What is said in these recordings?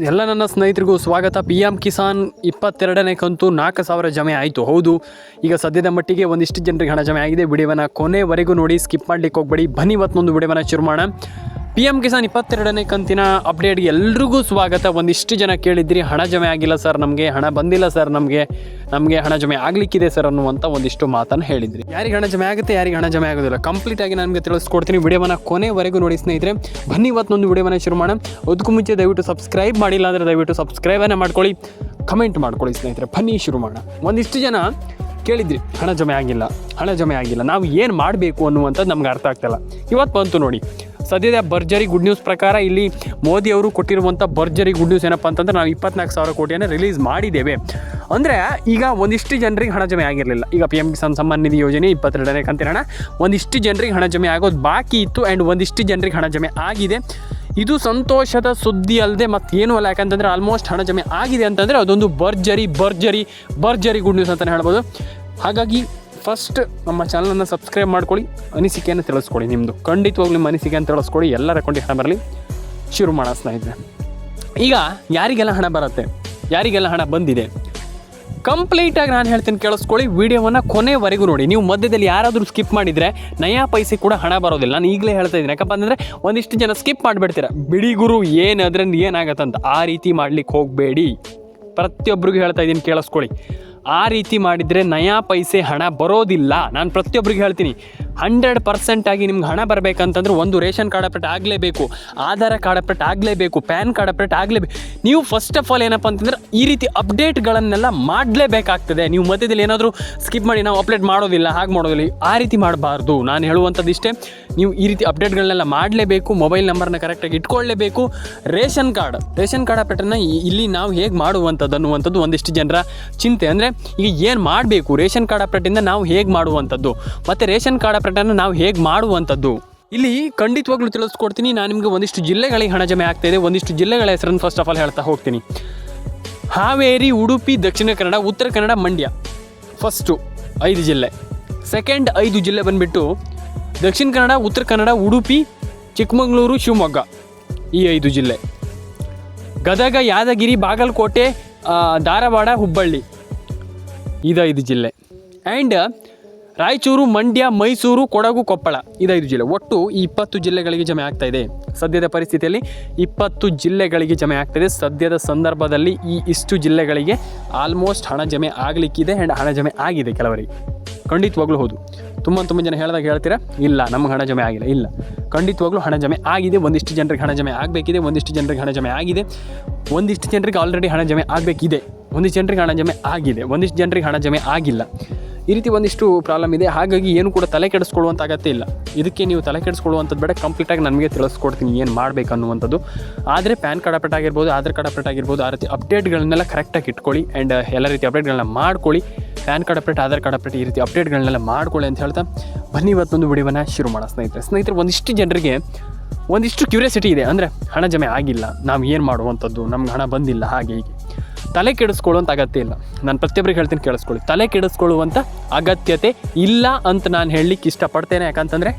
ಎಲ್ಲ ನನ್ನ ಸ್ನೇಹಿತರಿಗೂ ಸ್ವಾಗತ. ಪಿ ಎಂ ಕಿಸಾನ್ ಇಪ್ಪತ್ತೆರಡನೇ ಕಂತು ನಾಲ್ಕು ಸಾವಿರ ಜಮೆ ಆಯಿತು. ಹೌದು, ಈಗ ಸದ್ಯದ ಮಟ್ಟಿಗೆ ಒಂದಿಷ್ಟು ಜನರಿಗೆ ಹಣ ಜಮೆ ಆಗಿದೆ. ವಿಡಿಯೋನ ಕೊನೆವರೆಗೂ ನೋಡಿ, ಸ್ಕಿಪ್ ಮಾಡ್ಲಿಕ್ಕೆ ಹೋಗ್ಬೇಡಿ. ಬನ್ನಿ ಇವತ್ತೊಂದು ವಿಡಿಯೋವನ್ನು ಶುರು ಮಾಡೋಣ. ಪಿ ಎಂ ಕಿಸಾನ್ ಇಪ್ಪತ್ತೆರಡನೇ ಕಂತಿನ ಅಪ್ಡೇಟ್ಗೆ ಎಲ್ರಿಗೂ ಸ್ವಾಗತ. ಒಂದಿಷ್ಟು ಜನ ಕೇಳಿದ್ರಿ, ಹಣ ಜಮೆ ಆಗಿಲ್ಲ ಸರ್ ನಮಗೆ, ಹಣ ಬಂದಿಲ್ಲ ಸರ್ ನಮಗೆ ನಮಗೆ ಹಣ ಜಮೆ ಆಗಲಿಕ್ಕಿದೆ ಸರ್ ಅನ್ನುವಂಥ ಒಂದಿಷ್ಟು ಮಾತನ್ನು ಹೇಳಿದ್ರಿ. ಯಾರಿಗೆ ಹಣ ಜಮೆ ಆಗುತ್ತೆ, ಯಾರಿಗೆ ಹಣ ಜಮೆ ಆಗೋದಿಲ್ಲ. ಕಂಪ್ಲೀಟ್ ಆಗಿ ನನಗೆ ತಿಳಿಸ್ಕೊಡ್ತೀನಿ, ವಿಡಿಯೋವನ್ನು ಕೊನೆವರೆಗೂ ನೋಡಿ ಸ್ನೇಹಿತರೆ. ಬನ್ನಿ ಇವತ್ತೊಂದು ವಿಡಿಯೋವನ್ನು ಶುರು ಮಾಡೋಣ. ಅದಕ್ಕೂ ಮುಂಚೆ ದಯವಿಟ್ಟು ಸಬ್ಸ್ಕ್ರೈಬ್ ಮಾಡಿಲ್ಲ ಅಂದರೆ ದಯವಿಟ್ಟು ಸಬ್ಸ್ಕ್ರೈಬನ್ನು ಮಾಡ್ಕೊಳ್ಳಿ. ಕಮೆಂಟ್ ಮಾಡ್ಕೊಳ್ಳಿ ಸ್ನೇಹಿತರೆ. ಬನ್ನಿ ಶುರು ಮಾಡೋಣ. ಒಂದಿಷ್ಟು ಜನ ಕೇಳಿದ್ರಿ, ಹಣ ಜಮೆ ಆಗಿಲ್ಲ, ಹಣ ಜಮೆ ಆಗಿಲ್ಲ. ನಾವು ಏನು ಮಾಡಬೇಕು ಅನ್ನುವಂಥದ್ದು ನಮ್ಗೆ ಅರ್ಥ ಆಗ್ತಾಯಿಲ್ಲ ಇವತ್ತು ಬಂತು ನೋಡಿ ಸದ್ಯದ ಭರ್ಜರಿ ಗುಡ್ ನ್ಯೂಸ್ ಪ್ರಕಾರ ಇಲ್ಲಿ ಮೋದಿ ಅವರು ಕೊಟ್ಟಿರುವಂಥ ಭರ್ಜರಿ ಗುಡ್ ನ್ಯೂಸ್ ಏನಪ್ಪ ಅಂತಂದ್ರೆ ನಾವು ಇಪ್ಪತ್ನಾಲ್ಕು ಸಾವಿರ ಕೋಟಿಯನ್ನು ರಿಲೀಸ್ ಮಾಡಿದ್ದೇವೆ. ಅಂದರೆ ಈಗ ಒಂದಿಷ್ಟು ಜನರಿಗೆ ಹಣ ಜಮೆ ಆಗಿರಲಿಲ್ಲ. ಈಗ ಪಿ ಎಂ ಕಿಸಾನ್ ಸಮ್ಮಾನ್ ನಿಧಿ ಯೋಜನೆ ಇಪ್ಪತ್ತೆರಡನೇ ಕಂತಿನ ಹಣ ಒಂದಿಷ್ಟು ಜನರಿಗೆ ಹಣ ಜಮೆ ಆಗೋದು ಬಾಕಿ ಇತ್ತು ಆ್ಯಂಡ್ ಒಂದಿಷ್ಟು ಜನರಿಗೆ ಹಣ ಜಮೆ ಆಗಿದೆ. ಇದು ಸಂತೋಷದ ಸುದ್ದಿ ಅಲ್ಲದೆ ಮತ್ತೇನು ಅಲ್ಲ, ಯಾಕಂತಂದರೆ ಆಲ್ಮೋಸ್ಟ್ ಹಣ ಜಮೆ ಆಗಿದೆ ಅಂತಂದರೆ ಅದೊಂದು ಭರ್ಜರಿ ಭರ್ಜರಿ ಭರ್ಜರಿ ಗುಡ್ ನ್ಯೂಸ್ ಅಂತಲೇ ಹೇಳ್ಬೋದು. ಹಾಗಾಗಿ ಫಸ್ಟ್ ನಮ್ಮ ಚಾನಲನ್ನು ಸಬ್ಸ್ಕ್ರೈಬ್ ಮಾಡ್ಕೊಳ್ಳಿ, ಅನಿಸಿಕೆಯನ್ನು ತಿಳಿಸ್ಕೊಳ್ಳಿ ನಿಮ್ಮದು ಖಂಡಿತವಾಗ್ಲೂ ನಿಮ್ಮ ಅನಿಸಿಕೆಯನ್ನು ತಿಳಿಸ್ಕೊಡಿ ಎಲ್ಲರ ಅಕೌಂಟಿಗೆ ಹಣ ಬರಲಿ. ಶುರು ಮಾಡೋಣ ಸ್ನೇಹಿತರೆ. ಈಗ ಯಾರಿಗೆಲ್ಲ ಹಣ ಬರುತ್ತೆ? ಯಾರಿಗೆಲ್ಲ ಹಣ ಬಂದಿದೆ? ಕಂಪ್ಲೀಟಾಗಿ ನಾನು ಹೇಳ್ತೀನಿ ಕೇಳಿಸ್ಕೊಳ್ಳಿ, ವಿಡಿಯೋವನ್ನು ಕೊನೆವರೆಗೂ ನೋಡಿ. ನೀವು ಮಧ್ಯದಲ್ಲಿ ಯಾರಾದರೂ ಸ್ಕಿಪ್ ಮಾಡಿದರೆ, ನಯಾ ಪೈಸೆ ಕೂಡ ಹಣ ಬರೋದಿಲ್ಲ. ನಾನು ಈಗಲೇ ಹೇಳ್ತಾ ಇದ್ದೀನಿ. ಯಾಕಪ್ಪ ಅಂದರೆ ಒಂದಿಷ್ಟು ಜನ ಸ್ಕಿಪ್ ಮಾಡಿಬಿಡ್ತೀರ. ಬಿಡಿ ಗುರು ಏನು ಅದರಿಂದ ಏನಾಗತ್ತಂತ. ಆ ರೀತಿ ಮಾಡ್ಲಿಕ್ಕೆ ಹೋಗಬೇಡಿ. ಪ್ರತಿಯೊಬ್ಬರಿಗೂ ಹೇಳ್ತಾ ಇದ್ದೀನಿ ಕೇಳಿಸ್ಕೊಳ್ಳಿ. ಆ ರೀತಿ ಮಾಡಿದರೆ ನಯಾ ಪೈಸೆ ಹಣ ಬರೋದಿಲ್ಲ. ನಾನು ಪ್ರತಿಯೊಬ್ಬರಿಗೆ ಹೇಳ್ತೀನಿ. ಹಂಡ್ರೆಡ್ ಪರ್ಸೆಂಟ್ ಆಗಿ ನಿಮ್ಗೆ ಹಣ ಬರಬೇಕಂತಂದ್ರೆ ಒಂದು ರೇಷನ್ ಕಾರ್ಡ್ ಅಪ್ಡೇಟ್ ಆಗಲೇಬೇಕು, ಆಧಾರ್ ಕಾರ್ಡ್ ಅಪ್ಡೇಟ್ ಆಗಲೇಬೇಕು, ಪ್ಯಾನ್ ಕಾರ್ಡ್ ಅಪ್ಡೇಟ್ ಆಗಲೇಬೇಕು. ನೀವು ಫಸ್ಟ್ ಆಫ್ ಆಲ್ ಏನಪ್ಪ ಅಂತಂದ್ರೆ ಈ ರೀತಿ ಅಪ್ಡೇಟ್ಗಳನ್ನೆಲ್ಲ ಮಾಡಲೇಬೇಕಾಗ್ತದೆ. ನೀವು ಮಧ್ಯದಲ್ಲಿ ಏನಾದರೂ ಸ್ಕಿಪ್ ಮಾಡಿ ನಾವು ಅಪ್ಡೇಟ್ ಮಾಡೋದಿಲ್ಲ, ಹಾಗೆ ಮಾಡೋದಿಲ್ಲ, ಆ ರೀತಿ ಮಾಡಬಾರ್ದು. ನಾನು ಹೇಳುವಂಥದ್ದು ಇಷ್ಟೇ ನೀವು ಈ ರೀತಿ ಅಪ್ಡೇಟ್ಗಳನ್ನೆಲ್ಲ ಮಾಡಲೇಬೇಕು ಮೊಬೈಲ್ ನಂಬರ್ನ ಕರೆಕ್ಟಾಗಿ ಇಟ್ಕೊಳ್ಳೇಬೇಕು. ರೇಷನ್ ಕಾರ್ಡ್ ರೇಷನ್ ಕಾರ್ಡ್ ಅಪ್ಡೇಟನ್ನು ಇಲ್ಲಿ ನಾವು ಹೇಗೆ ಮಾಡುವಂಥದ್ದು ಅನ್ನುವಂಥದ್ದು ಒಂದಿಷ್ಟು ಜನರ ಚಿಂತೆ. ಅಂದರೆ ಈಗ ಏನು ಮಾಡಬೇಕು? ರೇಷನ್ ಕಾರ್ಡ್ ಅಪ್ಡೇಟಿಂದ ನಾವು ಹೇಗೆ ಮಾಡುವಂಥದ್ದು? ಮತ್ತು ರೇಷನ್ ಕಾರ್ಡ್ ಅಪ್ಡೇಟನ್ನು ನಾವು ಹೇಗೆ ಮಾಡುವಂಥದ್ದು? ಇಲ್ಲಿ ಖಂಡಿತವಾಗ್ಲೂ ತಿಳಿಸ್ಕೊಡ್ತೀನಿ. ನಾನು ನಿಮಗೆ ಒಂದಿಷ್ಟು ಜಿಲ್ಲೆಗಳಿಗೆ ಹಣ ಜಮೆ ಆಗ್ತಾಯಿದೆ ಒಂದಿಷ್ಟು ಜಿಲ್ಲೆಗಳ ಹೆಸರನ್ನು ಫಸ್ಟ್ ಆಫ್ ಆಲ್ ಹೇಳ್ತಾ ಹೋಗ್ತೀನಿ. ಹಾವೇರಿ, ಉಡುಪಿ, ದಕ್ಷಿಣ ಕನ್ನಡ, ಉತ್ತರ ಕನ್ನಡ, ಮಂಡ್ಯ. ಫಸ್ಟು ಐದು ಜಿಲ್ಲೆ. ಸೆಕೆಂಡ್ ಐದು ಜಿಲ್ಲೆ ಬಂದುಬಿಟ್ಟು ದಕ್ಷಿಣ ಕನ್ನಡ, ಉತ್ತರ ಕನ್ನಡ, ಉಡುಪಿ, ಚಿಕ್ಕಮಗಳೂರು, ಶಿವಮೊಗ್ಗ ಈ ಐದು ಜಿಲ್ಲೆ. ಗದಗ, ಯಾದಗಿರಿ, ಬಾಗಲಕೋಟೆ ಧಾರವಾಡ, ಹುಬ್ಬಳ್ಳಿ. ಇದೈದು ಜಿಲ್ಲೆ. ಆ್ಯಂಡ್ ರಾಯಚೂರು, ಮಂಡ್ಯ, ಮೈಸೂರು, ಕೊಡಗು, ಕೊಪ್ಪಳ ಇದೈದು ಜಿಲ್ಲೆ. ಒಟ್ಟು ಈ ಇಪ್ಪತ್ತು ಜಿಲ್ಲೆಗಳಿಗೆ ಜಮೆ ಆಗ್ತಾ ಇದೆ. ಸದ್ಯದ ಪರಿಸ್ಥಿತಿಯಲ್ಲಿ ಇಪ್ಪತ್ತು ಜಿಲ್ಲೆಗಳಿಗೆ ಜಮೆ ಆಗ್ತಾಯಿದೆ ಸದ್ಯದ ಸಂದರ್ಭದಲ್ಲಿ ಈ ಇಷ್ಟು ಜಿಲ್ಲೆಗಳಿಗೆ ಆಲ್ಮೋಸ್ಟ್ ಹಣ ಜಮೆ ಆಗಲಿಕ್ಕಿದೆ ಆ್ಯಂಡ್ ಹಣ ಜಮೆ ಆಗಿದೆ ಕೆಲವರಿಗೆ. ಖಂಡಿತವಾಗ್ಲೂ ಹೌದು. ತುಂಬ ತುಂಬ ಜನ ಹೇಳಿದಾಗ ಹೇಳ್ತೀರಾ? ಇಲ್ಲ, ನಮ್ಗೆ ಹಣ ಜಮೆ ಆಗಿಲ್ಲ. ಇಲ್ಲ, ಖಂಡಿತವಾಗ್ಲೂ ಹಣ ಜಮೆ ಆಗಿದೆ. ಒಂದಿಷ್ಟು ಜನರಿಗೆ ಹಣ ಜಮೆ ಆಗಬೇಕಿದೆ. ಒಂದಿಷ್ಟು ಜನರಿಗೆ ಹಣ ಜಮೆ ಆಗಿದೆ. ಒಂದಿಷ್ಟು ಜನರಿಗೆ ಆಲ್ರೆಡಿ ಹಣ ಜಮೆ ಆಗಬೇಕಿದೆ. ಒಂದಿಷ್ಟು ಜನರಿಗೆ ಹಣ ಜಮೆ ಆಗಿದೆ. ಒಂದಿಷ್ಟು ಜನರಿಗೆ ಹಣ ಜಮೆ ಆಗಿಲ್ಲ. ಈ ರೀತಿ ಒಂದಿಷ್ಟು ಪ್ರಾಬ್ಲಮ್ ಇದೆ. ಹಾಗಾಗಿ ಏನು ಕೂಡ ತಲೆ ಕೆಡಿಸ್ಕೊಳ್ಳುವಂಥ ಅಗತ್ಯ ಇಲ್ಲ. ಇದಕ್ಕೆ ನೀವು ತಲೆ ಕೆಡಿಸ್ಕೊಳ್ಳುವಂಥದ್ದು ಬೇಡ. ಕಂಪ್ಲೀಟಾಗಿ ನನಗೆ ತಿಳಿಸ್ಕೊಡ್ತೀನಿ ಏನು ಮಾಡಬೇಕು ಅನ್ನುವಂಥದ್ದು. ಆದರೆ ಪ್ಯಾನ್ ಕಾರ್ಡ್ ಅಪ್ಡೇಟ್ ಆಗಿರ್ಬೋದು, ಆಧಾರ್ ಕಾರ್ಡ್ ಅಪ್ಡೇಟ್ ಆಗಿರ್ಬೋದು, ಆ ರೀತಿ ಅಪ್ಡೇಟ್ಗಳನ್ನೆಲ್ಲ ಕರೆಕ್ಟಾಗಿ ಇಟ್ಕೊಳ್ಳಿ ಆ್ಯಂಡ್ ಎಲ್ಲ ರೀತಿ ಅಪ್ಡೇಟ್ಗಳನ್ನ ಮಾಡ್ಕೊಳ್ಳಿ. PAN card update, Aadhaar card update ಈ ರೀತಿ ಅಪ್ಡೇಟ್ಗಳನ್ನೆಲ್ಲ ಮಾಡ್ಕೊಳ್ಳಿ ಅಂತ ಹೇಳ್ತಾ ಬನ್ನಿ ಇವತ್ತೊಂದು ವಿಡಿಯೋನ ಶುರು ಮಾಡೋಣ ಸ್ನೇಹಿತರೆ. ಸ್ನೇಹಿತರೆ, ಒಂದಿಷ್ಟು ಜನರಿಗೆ ಒಂದಿಷ್ಟು ಕ್ಯೂರಿಯಾಸಿಟಿ ಇದೆ. ಅಂದರೆ ಹಣ ಜಮೆ ಆಗಿಲ್ಲ. ನಾವು ಏನು ಮಾಡುವಂಥದ್ದು? ನಮ್ಗೆ ಹಣ ಬಂದಿಲ್ಲ, ಹಾಗೆ ಹೀಗೆ. ತಲೆ ಕೆಡಿಸ್ಕೊಳ್ಳುವಂಥ ಅಗತ್ಯ ಇಲ್ಲ. ನಾನು ಪ್ರತಿಯೊಬ್ಬರಿಗೆ ಹೇಳ್ತೀನಿ ಕೇಳಿಸ್ಕೊಳ್ಳಿ. ತಲೆ ಕೆಡಿಸ್ಕೊಳ್ಳುವಂಥ ಅಗತ್ಯತೆ ಇಲ್ಲ ಅಂತ ನಾನು ಹೇಳಲಿಕ್ಕೆ ಇಷ್ಟಪಡ್ತೇನೆ. ಯಾಕಂತಂದರೆ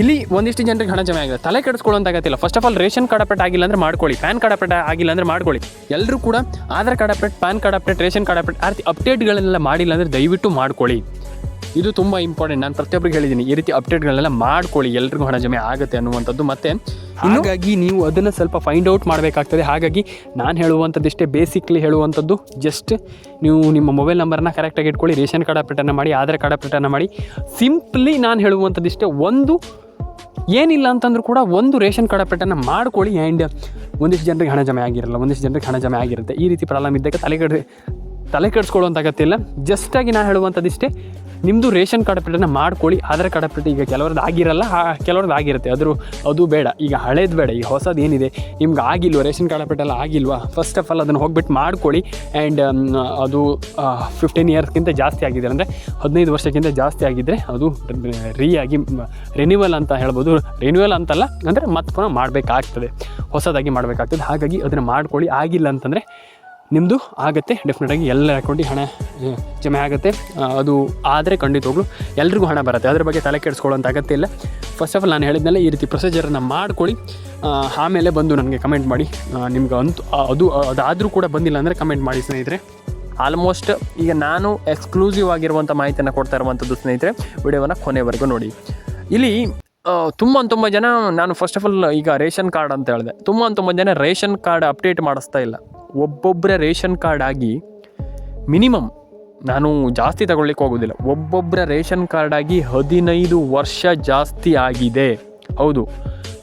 ಇಲ್ಲಿ ಒಂದಿಷ್ಟು ಜನರಿಗೆ ಹಣ ಜಮೆ ಆಗಿದೆ. ತಲೆ ಕೆಡಿಸ್ಕೊಳ್ಳುವಂಥ ಅಗತ್ಯ ಇಲ್ಲ. First of all ration card update ಆಗಿಲ್ಲ ಅಂದರೆ ಮಾಡ್ಕೊಳ್ಳಿ. ಪ್ಯಾನ್ ಕಾರ್ಡ್ ಅಪ್ಡೇಟ್ ಆಗಿಲ್ಲ ಅಂದರೆ ಮಾಡ್ಕೊಳ್ಳಿ. ಎಲ್ಲರೂ ಕೂಡ Aadhaar card update PAN card update ration card update ಆ ಅಪ್ಡೇಟ್ಗಳನ್ನೆಲ್ಲ ಮಾಡಿಲ್ಲ ಅಂದರೆ ದಯವಿಟ್ಟು ಮಾಡ್ಕೊಳ್ಳಿ. ಇದು ತುಂಬ ಇಂಪಾರ್ಟೆಂಟ್ ನಾನು ಪ್ರತಿಯೊಬ್ಬರಿಗೆ ಹೇಳಿದ್ದೀನಿ ಈ ರೀತಿ ಅಪ್ಡೇಟ್ಗಳನ್ನೆಲ್ಲ ಮಾಡ್ಕೊಳ್ಳಿ, ಎಲ್ರಿಗೂ ಹಣ ಜಮೆ ಆಗುತ್ತೆ ಅನ್ನುವಂಥದ್ದು. ಮತ್ತು ಹಾಗಾಗಿ ನೀವು ಅದನ್ನು ಸ್ವಲ್ಪ ಫೈಂಡ್ ಔಟ್ ಮಾಡಬೇಕಾಗ್ತದೆ. ಹಾಗಾಗಿ ನಾನು ಹೇಳುವಂಥದ್ದಿಷ್ಟೇ ಬೇಸಿಕ್ಲಿ ಹೇಳುವಂಥದ್ದು ಜಸ್ಟ್ ನೀವು ನಿಮ್ಮ ಮೊಬೈಲ್ ನಂಬರ್ನ ಕರೆಕ್ಟಾಗಿ ಇಟ್ಕೊಳ್ಳಿ, ರೇಷನ್ ಕಾರ್ಡ್ ಅಪ್ಡೇಟನ್ನು ಮಾಡಿ, ಆಧಾರ್ ಕಾರ್ಡ್ ಅಪ್ಡೇಟನ್ನು ಮಾಡಿ. ಸಿಂಪ್ಲಿ ನಾನು ಹೇಳುವಂಥದ್ದು ಇಷ್ಟೇ ಒಂದು, ಏನಿಲ್ಲ ಅಂತಂದ್ರೂ ಕೂಡ ಒಂದು ರೇಷನ್ ಕಾರ್ಡ್ ಅಪ್ಡೇಟನ್ನು ಮಾಡ್ಕೊಳ್ಳಿ ಆ್ಯಂಡ್ ಒಂದಿಷ್ಟು ಜನರಿಗೆ ಹಣ ಜಮೆ ಆಗಿರಲ್ಲ, ಒಂದಿಷ್ಟು ಜನರಿಗೆ ಹಣ ಜಮೆ ಆಗಿರುತ್ತೆ. ಈ ರೀತಿ ಪ್ರಾಬ್ಲಮ್ ಇದ್ದಾಗ ತಲೆ ಕೆಡ ತಲೆ ಕೆಡಿಸ್ಕೊಳ್ಳುವಂಥಾಗತ್ತಿಲ್ಲ ಅಗತ್ಯ ಇಲ್ಲ. ಜಸ್ಟಾಗಿ ನಾನು ಹೇಳುವಂಥದ್ದು ಇಷ್ಟೇ ನಿಮ್ಮದು ರೇಷನ್ ಕಾರ್ಡ್ ಅಪ್ಡೇಟನ್ನು ಮಾಡ್ಕೊಳ್ಳಿ, ಆಧಾರ್ ಕಾರ್ಡ್ ಅಪ್ಡೇಟ್ ಈಗ ಕೆಲವ್ರದ್ದು ಆಗಿರಲ್ಲ ಕೆಲವ್ರದ್ದು ಆಗಿರುತ್ತೆ. ಅದ್ರ ಅದು ಬೇಡ. ಈಗ ಹಳೇದು ಬೇಡ, ಈಗ ಹೊಸದು ಏನಿದೆ, ನಿಮ್ಗೆ ಆಗಿಲ್ವ, ರೇಷನ್ ಕಾರ್ಡ್ ಅಪ್ಡೇಟ್ ಎಲ್ಲ ಆಗಿಲ್ವಾ? ಫಸ್ಟ್ ಆಫ್ ಆಲ್ ಅದನ್ನು ಹೋಗ್ಬಿಟ್ಟು ಮಾಡ್ಕೊಳ್ಳಿ. ಆ್ಯಂಡ್ ಅದು ಫಿಫ್ಟೀನ್ ಇಯರ್ಸ್ಗಿಂತ ಜಾಸ್ತಿ ಆಗಿದೆ. ಅಂದರೆ ಹದಿನೈದು ವರ್ಷಕ್ಕಿಂತ ಜಾಸ್ತಿ ಆಗಿದ್ದರೆ ಅದು ರೀ ಆಗಿ ರಿನ್ಯೂವಲ್ ಅಂತ ಹೇಳ್ಬೋದು. ರಿನ್ಯೂವಲ್ ಅಂತಲ್ಲ, ಅಂದರೆ ಮತ್ತೆ ಪುನಃ ಮಾಡಬೇಕಾಗ್ತದೆ. ಹೊಸದಾಗಿ ಮಾಡಬೇಕಾಗ್ತದೆ. ಹಾಗಾಗಿ ಅದನ್ನು ಮಾಡ್ಕೊಳ್ಳಿ. ಆಗಿಲ್ಲ ಅಂತಂದರೆ ನಿಮ್ಮದು ಆಗುತ್ತೆ ಡೆಫಿನೆಟಾಗಿ ಎಲ್ಲ ಅಕೌಂಟಿಗೆ ಹಣ ಜಮೆ ಆಗುತ್ತೆ. ಅದು ಆದರೆ ಖಂಡಿತವಾಗ್ಲೂ ಎಲ್ರಿಗೂ ಹಣ ಬರುತ್ತೆ. ಅದ್ರ ಬಗ್ಗೆ ತಲೆ ಕೆಡಿಸ್ಕೊಳ್ಳೋಂಥ ಅಗತ್ಯ ಇಲ್ಲ. ಫಸ್ಟ್ ಆಫ್ ಆಲ್ ನಾನು ಹೇಳಿದ್ಮೇಲೆ ಈ ರೀತಿ ಪ್ರೊಸೀಜರನ್ನು ಮಾಡ್ಕೊಳ್ಳಿ. ಆಮೇಲೆ ಬಂದು ನನಗೆ ಕಮೆಂಟ್ ಮಾಡಿ. ನಿಮ್ಗೆ ಅಂತೂ ಅದು, ಅದಾದರೂ ಕೂಡ ಬಂದಿಲ್ಲ ಅಂದರೆ ಕಮೆಂಟ್ ಮಾಡಿ ಸ್ನೇಹಿತರೆ. ಆಲ್ಮೋಸ್ಟ್ ಈಗ ನಾನು ಎಕ್ಸ್ಕ್ಲೂಸಿವ್ ಆಗಿರುವಂಥ ಮಾಹಿತಿಯನ್ನು ಕೊಡ್ತಾ ಇರುವಂಥದ್ದು ಸ್ನೇಹಿತರೆ, ವಿಡಿಯೋವನ್ನು ಕೊನೆವರೆಗೂ ನೋಡಿ. ಇಲ್ಲಿ ತುಂಬ ತುಂಬ ಜನ ನಾನು ಫಸ್ಟ್ ಆಫ್ ಆಲ್ ಈಗ ರೇಷನ್ ಕಾರ್ಡ್ ಅಂತ ಹೇಳಿದೆ. ತುಂಬ ತುಂಬ ಜನ ರೇಷನ್ ಕಾರ್ಡ್ ಅಪ್ಡೇಟ್ ಮಾಡಿಸ್ತಾ ಇಲ್ಲ. ಒಬ್ಬೊಬ್ಬರೇ ರೇಷನ್ ಕಾರ್ಡ್ ಆಗಿ ಮಿನಿಮಮ್ ನಾನು ಜಾಸ್ತಿ ತಗೊಳ್ಳಿಕ್ಕೆ ಹೋಗೋದಿಲ್ಲ. ಒಬ್ಬೊಬ್ಬರ ರೇಷನ್ ಕಾರ್ಡ್ ಆಗಿ ಹದಿನೈದು ವರ್ಷ ಜಾಸ್ತಿ ಆಗಿದೆ. ಹೌದು,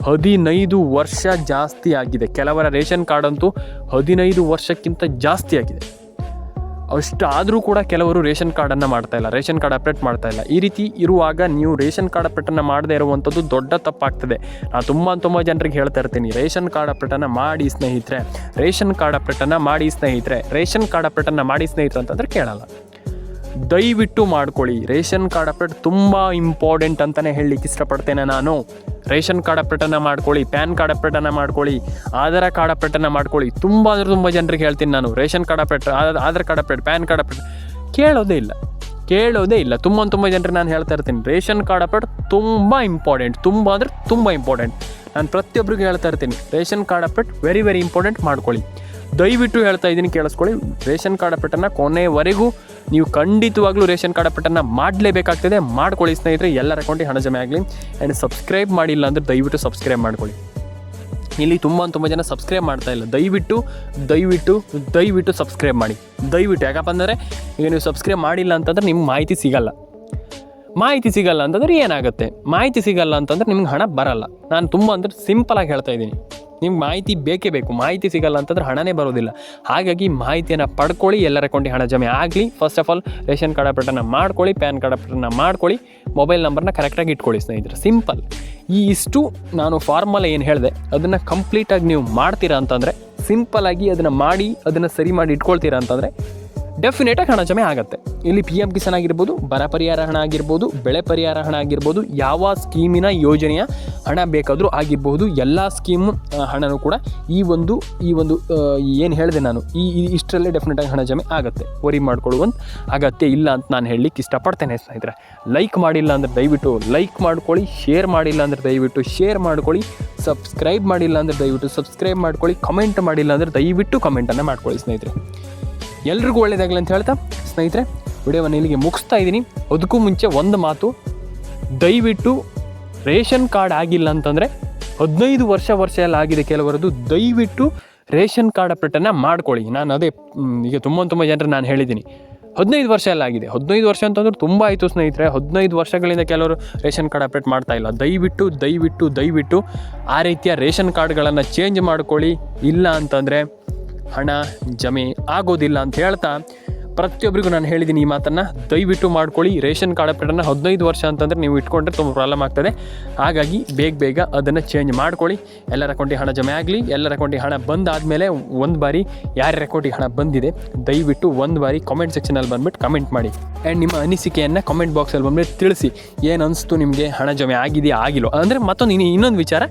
ಹದಿನೈದು ವರ್ಷ ಜಾಸ್ತಿ ಆಗಿದೆ. ಕೆಲವರ ರೇಷನ್ ಕಾರ್ಡ್ ಅಂತೂ ಹದಿನೈದು ವರ್ಷಕ್ಕಿಂತ ಜಾಸ್ತಿ ಆಗಿದೆ. ಅಷ್ಟಾದರೂ ಕೂಡ ಕೆಲವರು ರೇಷನ್ ಕಾರ್ಡನ್ನು ಮಾಡ್ತಾ ಇಲ್ಲ, ರೇಷನ್ ಕಾರ್ಡ್ ಅಪ್ಡೇಟ್ ಮಾಡ್ತಾ ಇಲ್ಲ. ಈ ರೀತಿ ಇರುವಾಗ ನೀವು ರೇಷನ್ ಕಾರ್ಡ್ ಅಪ್ಡೇಟನ್ನು ಮಾಡದೇ ಇರುವಂಥದ್ದು ದೊಡ್ಡ ತಪ್ಪಾಗ್ತದೆ. ನಾನು ತುಂಬ ತುಂಬ ಜನರಿಗೆ ಹೇಳ್ತಾ ಇರ್ತೀನಿ, ರೇಷನ್ ಕಾರ್ಡ್ ಅಪ್ಡೇಟನ್ನು ಮಾಡಿ ಸ್ನೇಹಿತರೆ, ರೇಷನ್ ಕಾರ್ಡ್ ಅಪ್ಡೇಟನ್ನು ಮಾಡಿ ಸ್ನೇಹಿತರೆ, ರೇಷನ್ ಕಾರ್ಡ್ ಅಪ್ಡೇಟನ್ನು ಮಾಡಿ ಸ್ನೇಹಿತರೆ ಅಂತಂದರೆ ಕೇಳಲ್ಲ. ದಯವಿಟ್ಟು ಮಾಡ್ಕೊಳ್ಳಿ. ರೇಷನ್ ಕಾರ್ಡ್ ಅಪ್ಡೇಟ್ ತುಂಬ ಇಂಪಾರ್ಟೆಂಟ್ ಅಂತಲೇ ಹೇಳಲಿಕ್ಕೆ ಇಷ್ಟಪಡ್ತೇನೆ ನಾನು. ರೇಷನ್ ಕಾರ್ಡ್ ಅಪ್ಡೇಟನ್ನು ಮಾಡ್ಕೊಳ್ಳಿ, ಪ್ಯಾನ್ ಕಾರ್ಡ್ ಅಪ್ಡೇಟನ್ನು ಮಾಡ್ಕೊಳ್ಳಿ, ಆಧಾರ್ ಕಾರ್ಡ್ ಅಪ್ಡೇಟನ್ನು ಮಾಡ್ಕೊಳ್ಳಿ. ತುಂಬ ಅಂದರೆ ತುಂಬ ಜನರಿಗೆ ಹೇಳ್ತೀನಿ ನಾನು, ration card update, Aadhaar card update, PAN card update ಕೇಳೋದೇ ಇಲ್ಲ. ಕೇಳೋದೇ ಇಲ್ಲ. ತುಂಬ ತುಂಬ ಜನರಿಗೆ ನಾನು ಹೇಳ್ತಾ ಇರ್ತೀನಿ, ರೇಷನ್ ಕಾರ್ಡ್ ಅಪ್ಡೇಟ್ ತುಂಬ ಇಂಪಾರ್ಟೆಂಟ್, ತುಂಬ ಅಂದರೆ ತುಂಬ ಇಂಪಾರ್ಟೆಂಟ್. ನಾನು ಪ್ರತಿಯೊಬ್ಬರಿಗೂ ಹೇಳ್ತಾ ಇರ್ತೀನಿ, ration card update very very important ಮಾಡ್ಕೊಳ್ಳಿ. ದಯವಿಟ್ಟು ಹೇಳ್ತಾ ಇದ್ದೀನಿ, ಕೇಳಿಸ್ಕೊಳ್ಳಿ. ರೇಷನ್ ಕಾರ್ಡ್ ಅಪ್ಡೇಟನ್ನು ಕೊನೆವರೆಗೂ ನೀವು ಖಂಡಿತವಾಗ್ಲೂ ರೇಷನ್ ಕಾರ್ಡ್ ಅಪ್ಡೇಟನ್ನು ಮಾಡಲೇಬೇಕಾಗ್ತದೆ. ಮಾಡ್ಕೊಳ್ಳಿ ಸ್ನೇಹಿತರೆ, ಎಲ್ಲರ ಅಕೌಂಟಿಗೆ ಹಣ ಜಮೆ ಆಗಲಿ. ಆ್ಯಂಡ್ ಸಬ್ಸ್ಕ್ರೈಬ್ ಮಾಡಿಲ್ಲ ಅಂದರೆ ದಯವಿಟ್ಟು ಸಬ್ಸ್ಕ್ರೈಬ್ ಮಾಡ್ಕೊಳ್ಳಿ. ಇಲ್ಲಿ ತುಂಬ ತುಂಬ ಜನ ಸಬ್ಸ್ಕ್ರೈಬ್ ಮಾಡ್ತಾ ಇಲ್ಲ. ದಯವಿಟ್ಟು ದಯವಿಟ್ಟು ದಯವಿಟ್ಟು ಸಬ್ಸ್ಕ್ರೈಬ್ ಮಾಡಿ. ದಯವಿಟ್ಟು ಯಾಕಪ್ಪ ಅಂದರೆ, ಈಗ ನೀವು ಸಬ್ಸ್ಕ್ರೈಬ್ ಮಾಡಿಲ್ಲ ಅಂತಂದ್ರೆ ನಿಮ್ಗೆ ಮಾಹಿತಿ ಸಿಗಲ್ಲ. ಮಾಹಿತಿ ಸಿಗಲ್ಲ ಅಂತಂದ್ರೆ ಏನಾಗುತ್ತೆ? ಮಾಹಿತಿ ಸಿಗಲ್ಲ ಅಂತಂದ್ರೆ ನಿಮ್ಗೆ ಹಣ ಬರಲ್ಲ. ನಾನು ತುಂಬ ಅಂದರೆ ಸಿಂಪಲಾಗಿ ಹೇಳ್ತಾ ಇದ್ದೀನಿ. ನಿಮ್ಗೆ ಮಾಹಿತಿ ಬೇಕೇ ಬೇಕು. ಮಾಹಿತಿ ಸಿಗಲ್ಲ ಅಂತಂದ್ರೆ ಹಣನೇ ಬರೋದಿಲ್ಲ. ಹಾಗಾಗಿ ಮಾಹಿತಿಯನ್ನು ಪಡ್ಕೊಳ್ಳಿ, ಎಲ್ಲರ ಅಕೌಂಟಿಗೆ ಹಣ ಜಮೆ ಆಗಲಿ. First of all ration card ಅಪ್ಡೇಟನ್ನು ಮಾಡ್ಕೊಳ್ಳಿ, ಪ್ಯಾನ್ ಕಾರ್ಡ್ ಅಪ್ಡೇಟನ್ನು ಮಾಡ್ಕೊಳ್ಳಿ ಮೊಬೈಲ್ ನಂಬರ್ನ ಕರೆಕ್ಟಾಗಿ ಇಟ್ಕೊಳ್ಳಿ ಸ್ನೇಹಿತರೆ. ಸಿಂಪಲ್ ಈ ಇಷ್ಟು ನಾನು ಫಾರ್ಮಲ್ ಏನು ಹೇಳಿದೆ? ಅದನ್ನು ಕಂಪ್ಲೀಟಾಗಿ ನೀವು ಮಾಡ್ತೀರಾ ಅಂತಂದರೆ ಆಗಿ ಅದನ್ನು ಮಾಡಿ, ಅದನ್ನು ಸರಿ ಮಾಡಿ ಇಟ್ಕೊಳ್ತೀರಾ ಅಂತಂದರೆ ಡೆಫಿನೆಟಾಗಿ ಹಣ ಜಮೆ ಆಗುತ್ತೆ. ಇಲ್ಲಿ ಪಿ ಎಂ ಕಿಸಾನ್ ಆಗಿರ್ಬೋದು, ಬರ ಪರಿಹಾರ ಹಣ ಆಗಿರ್ಬೋದು, ಬೆಳೆ ಪರಿಹಾರ ಹಣ ಆಗಿರ್ಬೋದು, ಯಾವ ಸ್ಕೀಮಿನ ಯೋಜನೆಯ ಹಣ ಬೇಕಾದರೂ ಆಗಿರಬಹುದು ಎಲ್ಲ ಸ್ಕೀಮ್ ಹಣನೂ ಕೂಡ ಈ ಒಂದು ಈ ಒಂದು ಏನು ಹೇಳಿದೆ ನಾನು, ಈ ಇಷ್ಟರಲ್ಲೇ ಡೆಫಿನೆಟಾಗಿ ಹಣ ಜಮೆ ಆಗುತ್ತೆ. ವರಿ ಮಾಡ್ಕೊಳ್ಳುವಂತ ಅಗತ್ಯ ಇಲ್ಲ ಅಂತ ನಾನು ಹೇಳಲಿಕ್ಕೆ ಇಷ್ಟಪಡ್ತೇನೆ ಸ್ನೇಹಿತರೆ. ಲೈಕ್ ಮಾಡಿಲ್ಲ ಅಂದರೆ ದಯವಿಟ್ಟು ಲೈಕ್ ಮಾಡ್ಕೊಳ್ಳಿ ಶೇರ್ ಮಾಡಿಲ್ಲ ಅಂದರೆ ದಯವಿಟ್ಟು ಶೇರ್ ಮಾಡ್ಕೊಳ್ಳಿ ಸಬ್ಸ್ಕ್ರೈಬ್ ಮಾಡಿಲ್ಲ ಅಂದರೆ ದಯವಿಟ್ಟು ಸಬ್ಸ್ಕ್ರೈಬ್ ಮಾಡ್ಕೊಳ್ಳಿ ಕಮೆಂಟ್ ಮಾಡಿಲ್ಲ ಅಂದರೆ ದಯವಿಟ್ಟು ಕಮೆಂಟನ್ನು ಮಾಡ್ಕೊಳ್ಳಿ ಸ್ನೇಹಿತರೆ. ಎಲ್ರಿಗೂ ಒಳ್ಳೇದಾಗಲಿ ಅಂತ ಹೇಳ್ತಾ, ಸ್ನೇಹಿತರೆ, ವಿಡಿಯೋವನ್ನು ಇಲ್ಲಿಗೆ ಮುಗಿಸ್ತಾ ಇದ್ದೀನಿ. ಅದಕ್ಕೂ ಮುಂಚೆ ಒಂದು ಮಾತು, ದಯವಿಟ್ಟು ರೇಷನ್ ಕಾರ್ಡ್ ಆಗಿಲ್ಲ ಅಂತಂದರೆ ಹದಿನೈದು ವರ್ಷ ವರ್ಷ ಎಲ್ಲ ಆಗಿದೆ ಕೆಲವರದ್ದು, ದಯವಿಟ್ಟು ರೇಷನ್ ಕಾರ್ಡ್ ಅಪ್ಡೇಟನ್ನು ಮಾಡ್ಕೊಳ್ಳಿ. ನಾನು ಅದೇ ಈಗ ತುಂಬ ತುಂಬ ಜನರು ನಾನು ಹೇಳಿದ್ದೀನಿ. ಹದಿನೈದು ವರ್ಷ ಎಲ್ಲ ಆಗಿದೆ. ಹದಿನೈದು ವರ್ಷ ಅಂತಂದ್ರೆ ತುಂಬ ಆಯಿತು ಸ್ನೇಹಿತರೆ. ಹದಿನೈದು ವರ್ಷಗಳಿಂದ ಕೆಲವರು ರೇಷನ್ ಕಾರ್ಡ್ ಅಪ್ಡೇಟ್ ಮಾಡ್ತಾ ಇಲ್ಲ. ದಯವಿಟ್ಟು ದಯವಿಟ್ಟು ದಯವಿಟ್ಟು ಆ ರೀತಿಯ ರೇಷನ್ ಕಾರ್ಡ್ಗಳನ್ನು ಚೇಂಜ್ ಮಾಡ್ಕೊಳ್ಳಿ. ಇಲ್ಲ ಅಂತಂದರೆ ಹಣ, ಜಮೆ ಆಗೋದಿಲ್ಲ ಅಂತ ಹೇಳ್ತಾ ಪ್ರತಿಯೊಬ್ಬರಿಗೂ ನಾನು ಹೇಳಿದ್ದೀನಿ ಈ ಮಾತನ್ನು. ದಯವಿಟ್ಟು ಮಾಡ್ಕೊಳ್ಳಿ. ರೇಷನ್ ಕಾರ್ಡ್ ಅಪ್ಡೇಟನ್ನು ಹದಿನೈದು ವರ್ಷ ಅಂತಂದರೆ ನೀವು ಇಟ್ಕೊಂಡ್ರೆ ತುಂಬ ಪ್ರಾಬ್ಲಮ್ ಆಗ್ತದೆ. ಹಾಗಾಗಿ ಬೇಗ ಬೇಗ ಅದನ್ನು ಚೇಂಜ್ ಮಾಡ್ಕೊಳ್ಳಿ. ಎಲ್ಲರ ಅಕೌಂಟಿಗೆ ಹಣ ಜಮೆ ಆಗಲಿ, ಎಲ್ಲರ ಅಕೌಂಟಿಗೆ ಹಣ ಬಂದಾದಮೇಲೆ ಒಂದು ಬಾರಿ ಯಾರ್ಯಾರ ಅಕೌಂಟಿಗೆ ಹಣ ಬಂದಿದೆ, ದಯವಿಟ್ಟು ಒಂದು ಬಾರಿ ಕಾಮೆಂಟ್ ಸೆಕ್ಷನಲ್ಲಿ ಬಂದ್ಬಿಟ್ಟು ಕಮೆಂಟ್ ಮಾಡಿ. ಆ್ಯಂಡ್ ನಿಮ್ಮ ಅನಿಸಿಕೆಯನ್ನು ಕಾಮೆಂಟ್ ಬಾಕ್ಸಲ್ಲಿ ಬಂದ್ಬಿಟ್ಟು ತಿಳಿಸಿ. ಏನು ಅನಿಸ್ತು ನಿಮಗೆ? ಹಣ ಜಮೆ ಆಗಿದೆಯಾ ಆಗಿಲ್ಲ ಅಂದರೆ ಮತ್ತೊಂದು ಇನ್ನು ಇನ್ನೊಂದು ವಿಚಾರ.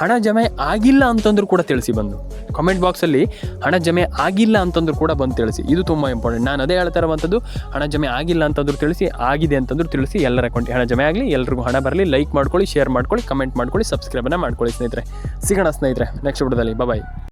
ಹಣ ಜಮೆ ಆಗಿಲ್ಲ ಅಂತಂದ್ರೂ ಕೂಡ ತಿಳಿಸಿ ಬಂದು. ಕಾಮೆಂಟ್ ಬಾಕ್ಸಲ್ಲಿ ಹಣ ಜಮೆ ಆಗಿಲ್ಲ ಅಂತಂದ್ರೂ ಕೂಡ ಬಂದು ತಿಳಿಸಿ. ಇದು ತುಂಬ ಇಂಪಾರ್ಟೆಂಟ್ ನಾನು ಅದೇ ಹೇಳ್ತಾ ಇರುವಂಥದ್ದು ಹಣ ಜಮೆ ಆಗಿಲ್ಲ ಅಂತಂದ್ರೂ ತಿಳಿಸಿ, ಆಗಿದೆ ಅಂತಂದ್ರೂ ತಿಳಿಸಿ, ಎಲ್ಲರ ಅಕೌಂಟ್ ಹಣ ಜಮೆ ಆಗಲಿ, ಎಲ್ರಿಗೂ ಹಣ ಬರಲಿ ಲೈಕ್ ಮಾಡ್ಕೊಳ್ಳಿ ಶೇರ್ ಮಾಡ್ಕೊಳ್ಳಿ ಕಮೆಂಟ್ ಮಾಡ್ಕೊಳ್ಳಿ ಸಬ್ಸ್ಕ್ರೈಬನ್ನು ಮಾಡ್ಕೊಳ್ಳಿ ಸ್ನೇಹಿತರೆ. ಸಿಗೋಣ ಸ್ನೇಹಿತರೆ ನೆಕ್ಸ್ಟ್ ವಿಡಿಯೋದಲ್ಲಿ. ಬಾಯ್